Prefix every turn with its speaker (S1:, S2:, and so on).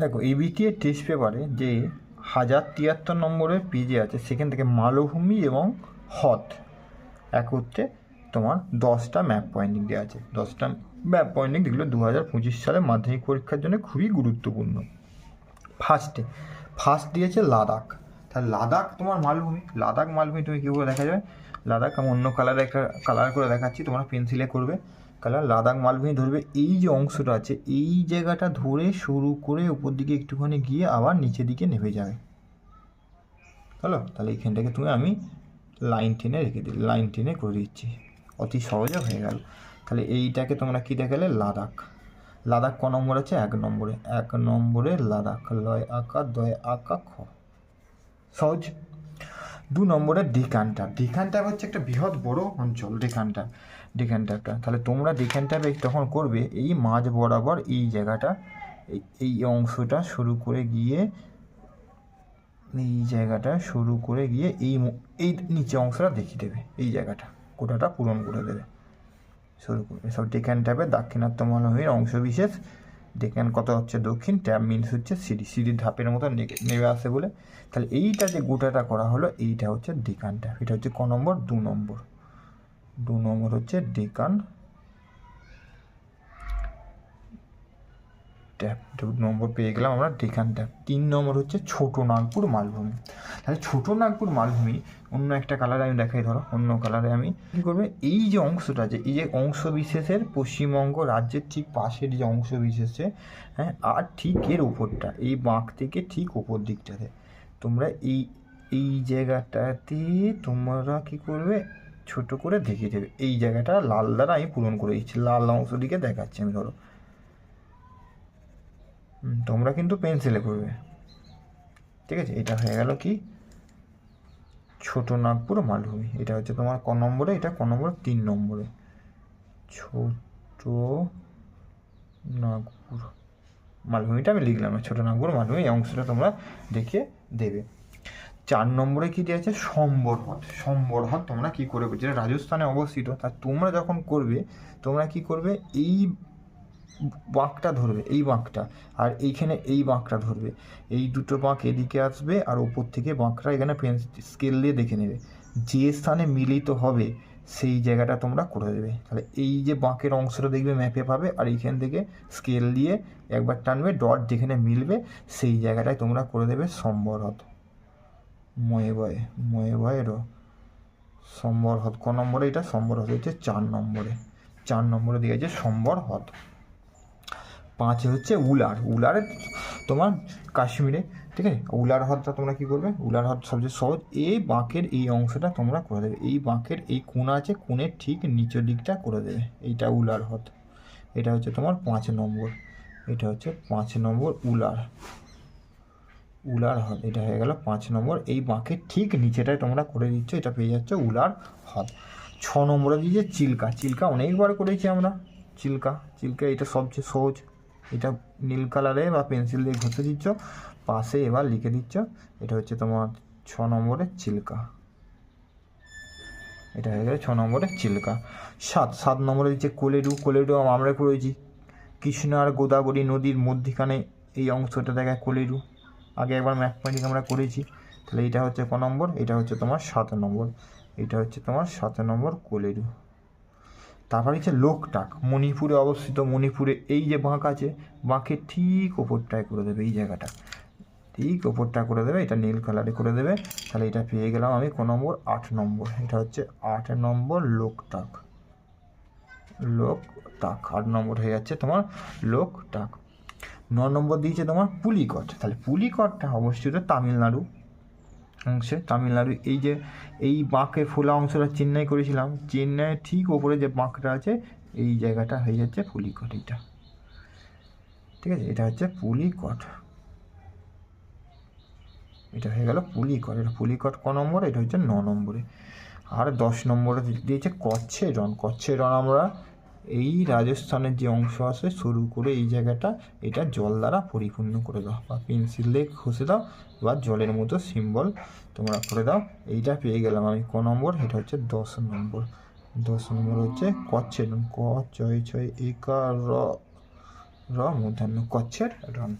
S1: দেখো এর টেস্ট পেপারে যে হাজার তিয়াত্তর নম্বরের পেজে আছে, সেখান থেকে মালভূমি এবং হ্রদ একত্রে তোমার দশটা ম্যাপ পয়েন্টিং দেওয়া আছে। দশটা ম্যাপ পয়েন্টিং যেগুলো দু হাজার পঁচিশ সালে মাধ্যমিক পরীক্ষার জন্য খুবই গুরুত্বপূর্ণ। ফার্স্টে ফার্স্ট দিয়েছে লাদাখ। তাহলে লাদাখ তোমার মালভূমি? লাদাখ মালভূমি তুমি কীভাবে দেখা যাবে? লাদাখ আমি অন্য কালারে একটা কালার করে দেখাচ্ছি, তোমরা পেন্সিলে করবে। কালার, লাদাখ মালভূমি ধরবে, এই যে অংশটা আছে, এই জায়গাটা ধরে শুরু করে উপর দিকে একটুখানি গিয়ে আবার নিচের দিকে নেমে যাবে। হলো তাহলে এইখানটাকে তুমি আমি লাইন টেনে রেখে দিই লাইন টেনে করে দিচ্ছি। অতি সহজে হয়ে গেল। তাহলে এইটাকে তোমরা কী দেখালে? লাদাখ। লাদাখ ক নম্বর আছে? এক নম্বরে। এক নম্বরে লাদাখ। লয় আঁকা, দয় আঁকা, খ। সহজ। দু নম্বরে ডেকানটা ডেকানটা হচ্ছে একটা বৃহৎ বড় অঞ্চল ডেকানটা ডেকানটাটা তাহলে তোমরা ডেকানটাবে তখন করবে, এই মাঝ বরাবর এই জায়গাটা, এই- অংশটা শুরু করে গিয়ে, এই জায়গাটা শুরু করে গিয়ে এই এই নিচে অংশটা দেখিয়ে দেবে, এই জায়গাটা, গোটাটা পূরণ করে দেবে। শুরু করে সব ডেকান ট্যাবের দাক্ষিণাত্য মালভূমির অংশ বিশেষ ডেকান কত হচ্ছে দক্ষিণ, ট্যাব মিনস হচ্ছে সিঁড়ি, সিঁড়ির ধাপের মতো নেমে আসে বলে। তাহলে এইটা যে গোটাটা করা হলো, এইটা হচ্ছে ডেকান ট্যাব এটা হচ্ছে ক নম্বর, দু নম্বর। দু নম্বর হচ্ছে ডেকান। ট্যাব দু নম্বর পেয়ে গেলাম আমরা ডেকান ট্যাপ। তিন নম্বর হচ্ছে ছোট নাগপুর মালভূমি। তাহলে ছোট নাগপুর মালভূমি, অন্য একটা কালারে আমি দেখাই, ধরো, অন্য কালারে আমি কী করবে? এই যে অংশটা আছে এই যে অংশ বিশেষের পশ্চিমবঙ্গ রাজ্যের ঠিক পাশের যে অংশ বিশেষে হ্যাঁ আর ঠিক এর উপরটা, এই বাঁক থেকে ঠিক উপর দিকটাতে। তোমরা এই এই জায়গাটাতে তোমরা কি করবে? ছোট করে দেখিয়ে দেবে। এই জায়গাটা লাল দ্বারা আমি পূরণ করে দিচ্ছি। লাল অংশ দিকে দেখাচ্ছি আমি, ধরো। তোমরা কিন্তু পেন্সিলে করবে। ঠিক আছে? এটা হয়ে গেল কি? ছোট নাগপুর মালভূমি। এটা হচ্ছে তোমার ক নম্বরে? এটা ক নম্বরে? তিন নম্বরে। ছোট নাগপুর মালভূমিটা আমি লিখলাম। ছোট নাগপুর মালভূমি, এই অংশটা তোমরা দেখে দেবে। চার নম্বরে কি দেওয়া আছে সম্বর হ্রদ সম্বর হ্রদ তোমরা কি করবে? যেটা রাজস্থানে অবস্থিত, তা তোমরা যখন করবে, তোমরা কি করবে? এই বাঁকটা ধরবে, এই বাঁকটা। আর এইখানে এই বাঁকটা ধরবে। এই দুটো বাঁক এদিকে আসবে আর ওপর থেকে বাঁকটা এখানে পেন স্কেল দিয়ে দেখে নেবে। যে স্থানে মিলিত হবে, সেই জায়গাটা তোমরা করে দেবে। তাহলে এই যে বাঁকের অংশটা দেখবে ম্যাপে পাবে, আর এইখান থেকে স্কেল দিয়ে একবার টানবে ডট যেখানে মিলবে, সেই জায়গাটায় তোমরা করে দেবে সম্বর হ্রদ ময়ে বয়ে, ময়ে বয়েরও সম্বর হ্রদ ক নম্বরে এটা? সম্বর হ্রদ হচ্ছে চার নম্বরে। চার নম্বরে দিয়ে আছে সম্বর হ্রদ পাঁচে হচ্ছে উলার। উলারে তোমার কাশ্মীরে, ঠিক আছে? উলার হ্রদটা তোমরা কি করবে? উলার হ্রদ সবচেয়ে সহজ। এই বাঁকের এই অংশটা তোমরা করে দেবে। এই বাঁকের এই কোণা আছে, কোণের ঠিক নিচের দিকটা করে দেবে। এইটা উলার হ্রদ এটা হচ্ছে তোমার পাঁচ নম্বর। এটা হচ্ছে পাঁচ নম্বর উলার। উলার হ্রদ এটা হয়ে গেল পাঁচ নম্বর। এই বাঁকের ঠিক নিচেটায় তোমরা করে দিচ্ছ, এটা পেয়ে যাচ্ছ উলার হ্রদ ছ নম্বরে দিয়েছে চিল্কা। চিল্কা অনেকবার করেছি আমরা। চিল্কা। চিল্কা এটা সবচেয়ে সহজ। এটা নীল কালারে বা পেন্সিল দিয়ে ঘষে দিচ্ছ, পাশে এবার লিখে দিচ্ছ, এটা হচ্ছে তোমার ছ নম্বরের চিল্কা। এটা হয়ে গেলে ছ নম্বরের চিল্কা। সাত সাত নম্বরে দিচ্ছে কোলেরু কোলেরু আমরা করেছি। কৃষ্ণ আর গোদাবরী নদীর মধ্যিখানে এই অংশটা দেখায় কোলেরু আগে একবার ম্যাপ পয়েন্টিং আমরা করেছি। তাহলে এটা হচ্ছে ক নম্বর, এটা হচ্ছে তোমার সাত নম্বর, এটা হচ্ছে তোমার সাত নম্বর কোলেরু। তারপর হচ্ছে লোকটাক, মণিপুরে অবস্থিত, মণিপুরে এই যে বাঁক আছে, বাঁকের ঠিক ওপরটায় করে দেবে এই জায়গাটা। ঠিক ওপরটা করে দেবে, এটা নীল কালারে করে দেবে। তাহলে এটা পেয়ে গেলাম আমি ক নম্বর, আট নম্বর, এটা হচ্ছে আট নম্বর লোকটাক। লোকটাক, আট নম্বর হয়ে যাচ্ছে তোমার লোকটাক। ন নম্বর দিয়েছে তোমার পুলিকট। তাহলে পুলিকটটা অবস্থিত তামিলনাড়ু অংশে। তামিলনাড়ু এই যে, এই বাঁকের ফোলা অংশটা চেন্নাই করেছিলাম, চেন্নাইয়ের ঠিক ওপরে যে বাঁকটা আছে, এই জায়গাটা হয়ে যাচ্ছে পুলিকট এটা ঠিক আছে? এটা হচ্ছে পুলিকট। এটা হয়ে গেল পুলিকট। এটা পুলিকট ক নম্বর? এটা হচ্ছে ন নম্বরে। আর দশ নম্বরে দিয়েছে কচ্ছে রন কচ্ছে রন আমরা এই রাজস্থানের যে অংশ আছে, শুরু করে এই জায়গাটা, এটা জল দ্বারা পরিপূর্ণ করে দাও। বা পেন্সিল দিয়ে ঘষে দাও বা জলের মতো সিম্বল তোমরা করে দাও। এইটা পেয়ে গেলাম আমি ক নম্বর, এটা হচ্ছে দশ নম্বর। দশ নম্বর হচ্ছে কচ্ছের ক ছয় ছয় একা র র কচ্ছের রন